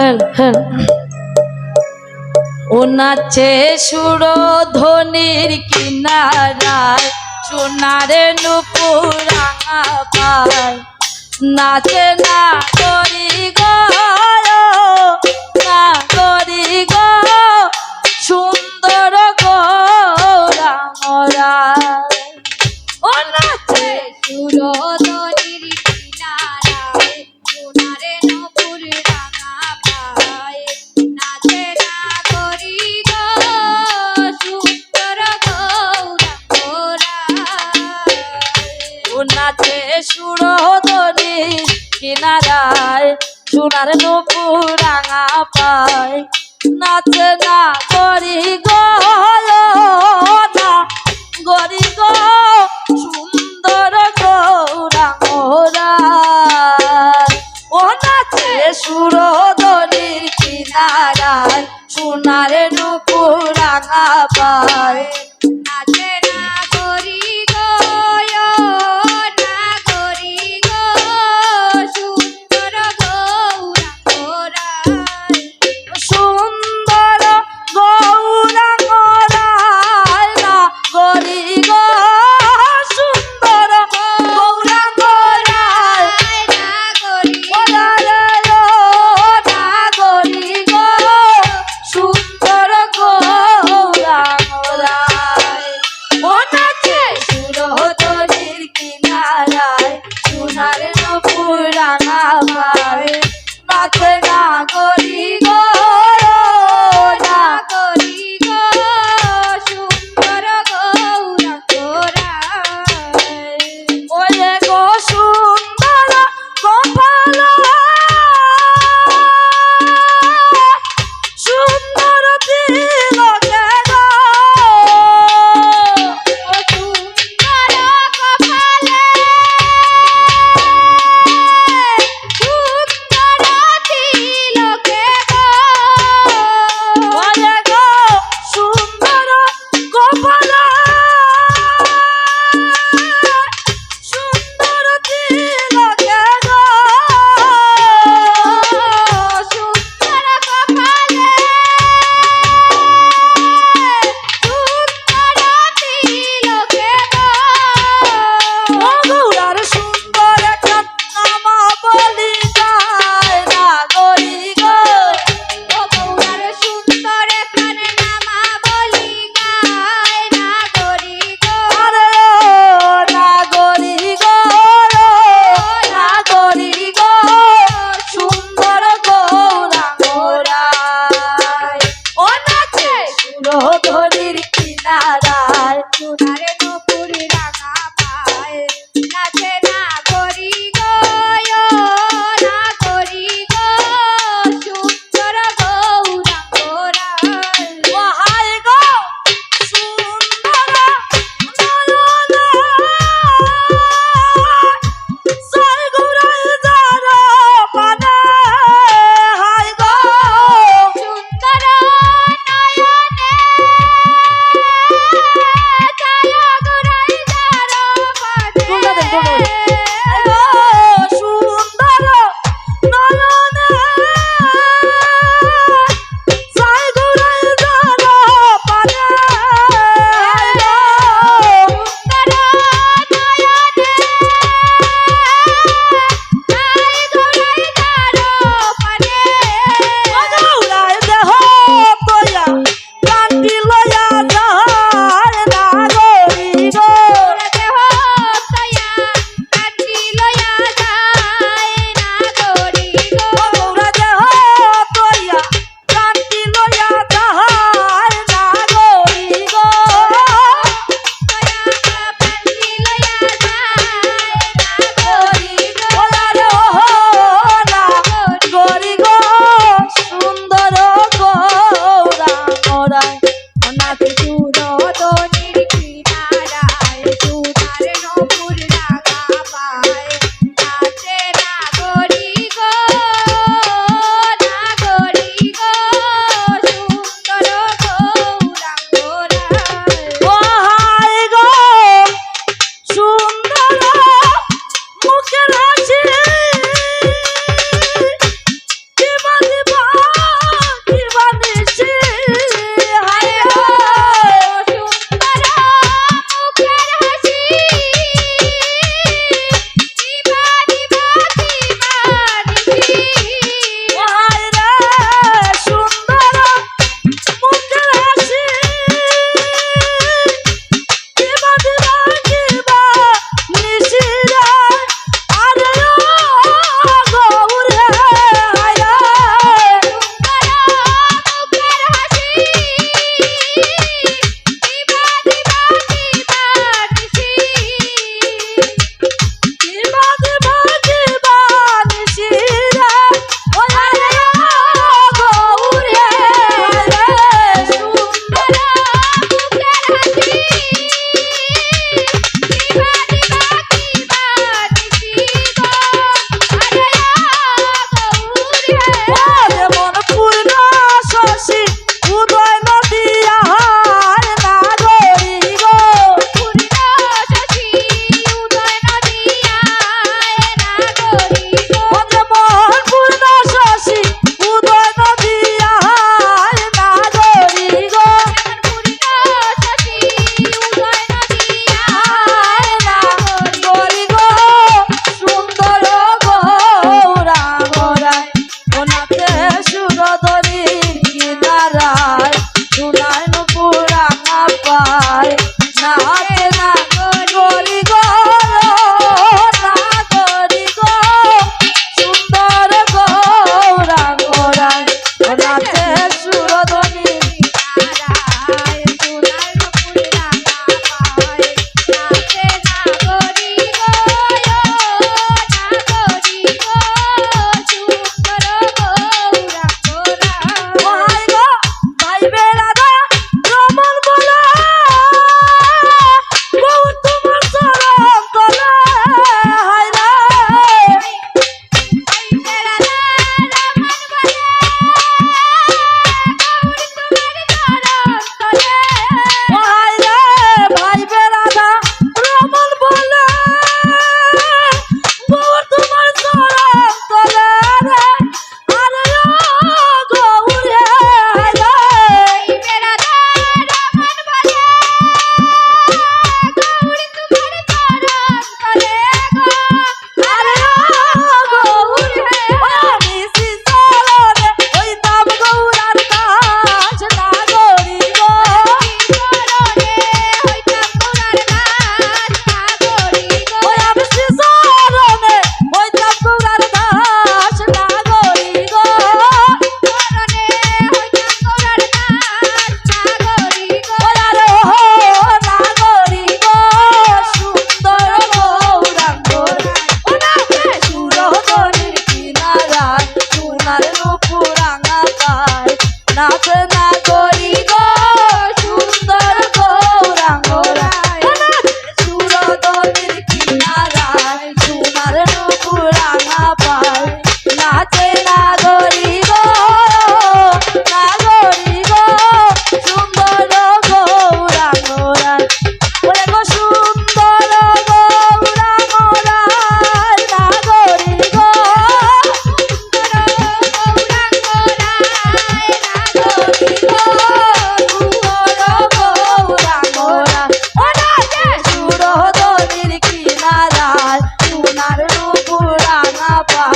হ্যাঁ, হ্যাঁ। ও সুর ধনির কিনারায় সোনার নুপুরা পায় নাচে না করি গা। সুরধনি কিনারায় সোনার নপুরাঙা পায়। নাচে না করি গো பாப்பா